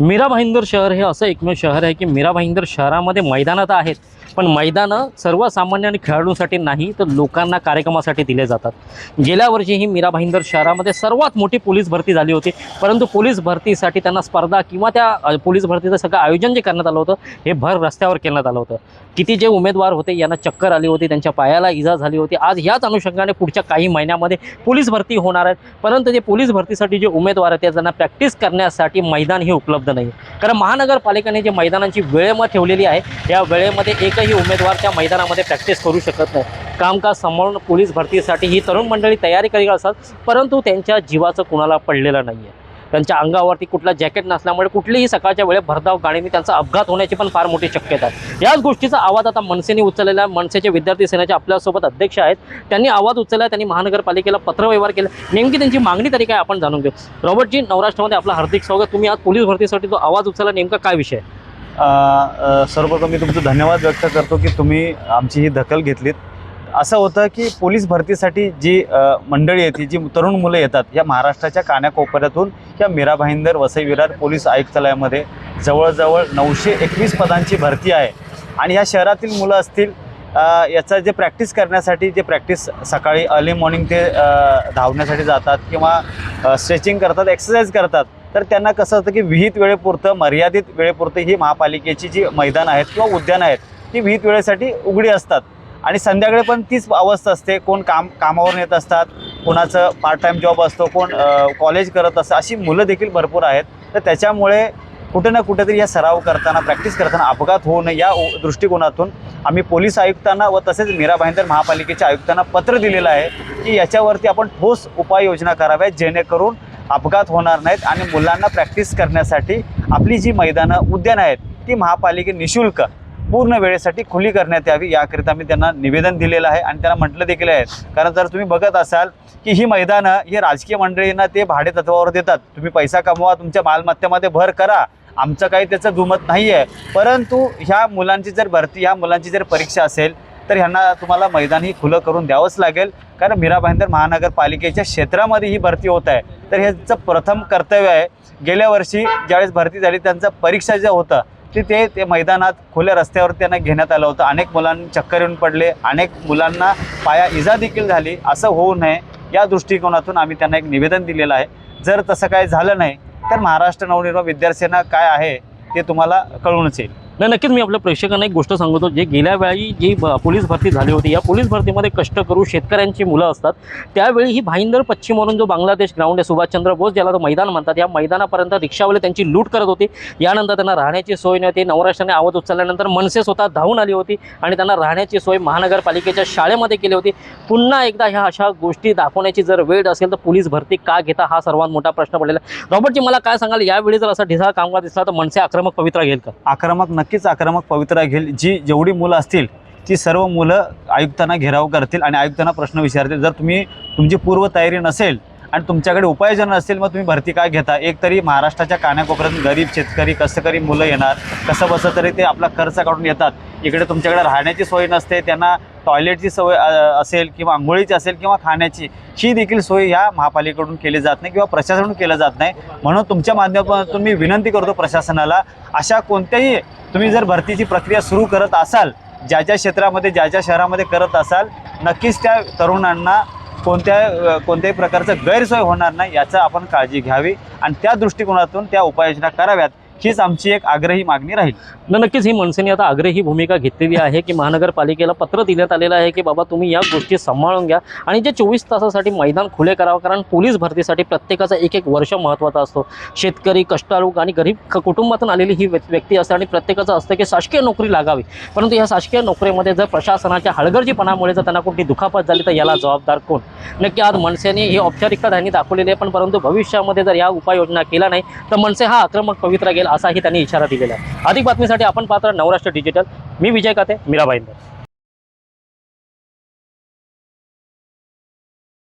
मीरा भाईंदर शहर हे असं एकमेव शहर आहे की मीरा भाईंदर शहरामध्ये मैदानं तर आहेत. पण मैदानं सर्वसामान्य आणि खेळाडूंसाठी नाही तर लोकांना कार्यक्रमासाठी दिले जातात. गेल्या वर्षी ही मीरा भाईंदर शहरामध्ये सर्वात मोठी पोलीस भरती झाली होती. परंतु पोलीस भरतीसाठी त्यांना स्पर्धा किंवा त्या पोलीस भरतीचं सगळं आयोजन जे करण्यात आलं होतं हे भर रस्त्यावर करण्यात आलं होतं. किती जे उमेदवार होते यांना चक्कर आली होती त्यांच्या पायाला इजा झाली होती. आज ह्याच अनुषंगाने पुढच्या काही महिन्यामध्ये पोलीस भरती होणार आहेत. परंतु जे पोलीस भरतीसाठी जे उमेदवार आहेत त्यांना प्रॅक्टिस करण्यासाठी मैदान हे उपलब्ध नाही. कारण महानगरपालिकेने जे मैदानांची वेळ मग ठेवलेली आहे या वेळेमध्ये एकही उमेदवार त्या मैदानामध्ये प्रॅक्टिस करू शकत नाही. कामकाज सांभाळून पोलीस भरतीसाठी ही तरुण मंडळी तयारी करीत असतात परंतु त्यांच्या जीवाचं कुणाला पडलेलं नाही आहे त्यांच्या अंगावरती कुठला जॅकेट नसल्यामुळे कुठलीही सकाळच्या वेळेत भरधाव गाडीने त्यांचा अपघात होण्याची पण फार मोठी शक्यता आहे. याच गोष्टीचा आवाज आता मनसेने उचललेला आहे. मनसेचे विद्यार्थी सेनेचे आपल्यासोबत अध्यक्ष आहेत. त्यांनी आवाज उचलला त्यांनी महानगरपालिकेला पत्रव्यवहार केला. नेमकी त्यांची मागणी तरी काय आपण जाणून घेऊ. रॉबर्टजी नवराष्ट्रामध्ये आपलं हार्दिक स्वागत. तुम्ही आज पोलीस भरतीसाठी जो आवाज उचलला नेमका काय विषय सर्वप्रथम मी तुमचं धन्यवाद व्यक्त करतो की तुम्ही आमची ही दखल घेतलीत. असं होतं की पोलीस भरतीसाठी जी मंडळी येते जी तरुण मुलं येतात या महाराष्ट्राच्या कानाकोपऱ्यातून या मीरा भाईंदर वसई विरार पोलीस आयुक्तालयामध्ये जवळजवळ नऊशे एकवीस पदांची भरती आहे. आणि या शहरातील मुलं असतील याचा जे प्रॅक्टिस करण्यासाठी जे प्रॅक्टिस सकाळी अर्ली मॉर्निंग ते धावण्यासाठी जातात किंवा स्ट्रेचिंग करतात एक्सरसाइज करतात तर त्यांना कसं होतं की विहित वेळेपुरतं मर्यादित वेळेपुरतं ही महापालिकेची जी मैदान आहेत किंवा उद्यानं आहेत ती विहित वेळेसाठी उघडी असतात. आणि संध्याकाळी पण तीच अवस्था असते. कोण काम कामावरून येत असतात कोणाचं पार्ट टाईम जॉब असतो कोण कॉलेज करत असतं अशी मुलं देखील भरपूर आहेत. तर त्याच्यामुळे कुठे ना कुठेतरी या सराव करताना प्रॅक्टिस करताना अपघात होऊ नये या दृष्टिकोनातून आम्ही पोलीस आयुक्तांना व तसेच मीरा भाईंदर महापालिकेच्या आयुक्तांना पत्र दिलेलं आहे की याच्यावरती आपण ठोस उपाययोजना कराव्यात जेणेकरून अपघात होणार नाहीत आणि मुलांना प्रॅक्टिस करण्यासाठी आपली जी मैदानं उद्यानं आहेत ती महापालिके निशुल्क पूर्ण वेळेसाठी खुली करण्यात यावी याकरिता मी त्यांना निवेदन दिलेलं आहे आणि त्यांना म्हटलं देखील आहे. कारण जर तुम्ही बघत असाल की ही मैदानं ही राजकीय मंडळींना ते भाडे तत्वावर देतात. तुम्ही पैसा कमवा तुमच्या मालमत्तेमध्ये भर करा. आमचं काही त्याचं दुमत नाही आहे परंतु ह्या मुलांची जर भरती ह्या मुलांची जर परीक्षा असेल तर ह्यांना तुम्हाला मैदान ही खुलं करून द्यावंच लागेल. कारण मीरा भाईंदर महानगरपालिकेच्या क्षेत्रामध्ये ही भरती होत आहे. तर ह्याचं प्रथम कर्तव्य आहे. गेल्या वर्षी ज्यावेळेस भरती झाली त्यांचं परीक्षा जे होतं तिथे ते ते मैदानात खुल्या रस्त्यावर त्यांना घेण्यात आलं होतं. अनेक मुलांनी चक्कर येऊन पडले. अनेक मुलांना पाया इजा देखील झाली. असं होऊ नये. या दृष्टिकोनातून आम्ही त्यांना एक निवेदन दिलेलं आहे. जर तसं काय झालं नाही तर महाराष्ट्र नवनिर्माण विद्यार्थ्यांना काय आहे ते तुम्हाला कळूनच येईल. नाही नक्कीच मी आपल्या प्रेक्षकांना एक गोष्ट सांगतो. जे गेल्या वेळी जी ब- पोलीस भरती झाली होती या पोलीस भरतीमध्ये कष्ट करू शेतकऱ्यांची मुलं असतात. त्यावेळी ही भाईंदर पश्चिमवरून जो बांगलादेश ग्राउंड आहे सुभाषचंद्र बोस ज्याला तो मैदान म्हणतात या मैदानापर्यंत रिक्षावाले त्यांची लूट करत होती. यानंतर त्यांना राहण्याची सोय नव्हती. नवराष्ट्राने आवाज उचलल्यानंतर मनसे स्वतः धावून आली होती आणि त्यांना राहण्याची सोय महानगरपालिकेच्या शाळेमध्ये केली होती. पुन्हा एकदा ह्या अशा गोष्टी दाखवण्याची जर वेळ असेल तर पोलीस भरती का घेता हा सर्वात मोठा प्रश्न पडलेला आहे. रॉबर्टजी मला काय सांगाल? यावेळी जर असा ढिसाळ कामगार दिसला तर मनसे आक्रमक पवित्रा घेईल का? आक्रमक नक्कीच आक्रमक पवित्रा घेईल. जी जेवढी मुलं असतील ती सर्व मुलं आयुक्तांना घेराव करतील आणि आयुक्तांना प्रश्न विचारतील. जर तुम्ही तुमची पूर्वतयारी नसेल आणि तुमच्याकडे उपाययोजना असेल मग तुम्ही भरती काय घेता? एक तरी महाराष्ट्राच्या कानाकोपऱ्यातून गरीब शेतकरी कष्टकरी मुलं येणार. कसं बसं तरी ते आपला खर्च काढून येतात. इकडे तुमच्याकडे राहण्याची सोय नसते. त्यांना टॉयलेटची सोय असेल किंवा आंघोळीची असेल किंवा खाण्याची ही देखील सोय ह्या महापालिकेकडून केली जात नाही किंवा प्रशासनाकडून केलं जात नाही. म्हणून तुमच्या माध्यमातून मी विनंती करतो प्रशासनाला अशा कोणत्याही तुम्ही जर भरतीची प्रक्रिया सुरू करत असाल ज्या ज्या क्षेत्रामध्ये ज्या ज्या शहरामध्ये करत असाल नक्कीच त्या तरुणांना कोणत्या कोणत्याही प्रकारचं गैरसोय होणार नाही याचा आपण काळजी घ्यावी आणि त्या दृष्टिकोनातून त्या उपाययोजना कराव्यात. हीच आमची एक आग्रही मागणी राहील. न नक्कीच ही मनसेने आता आग्रही भूमिका घेतलेली आहे की महानगरपालिकेला पत्र देण्यात आलेलं आहे की बाबा तुम्ही या गोष्टी सांभाळून घ्या आणि जे चोवीस तासासाठी मैदान खुले करावं कारण पोलीस भरतीसाठी प्रत्येकाचा एक एक वर्ष महत्त्वाचा असतो. शेतकरी कष्टाळू आणि गरीब कुटुंबातून आलेली ही व्यक्ती असते आणि प्रत्येकाचं असतं की शासकीय नोकरी लागावी. परंतु या शासकीय नोकरीमध्ये जर प्रशासनाच्या हळगर्जीपणामुळे जर त्यांना कोणती दुखापत झाली तर याला जबाबदार कोण? नक्की आज मनसेने ही औपचारिकता त्यांनी दाखवलेली आहे पण परंतु भविष्यामध्ये जर या उपाययोजना केल्या नाही तर मनसे हा आक्रमक पवित्रा गेला असाही त्यांनी इशारा दिलेला आहे. अधिक बातमीसाठी आपण पात्र नवराष्ट्र डिजिटल. मी विजय काते मीराबाईंदर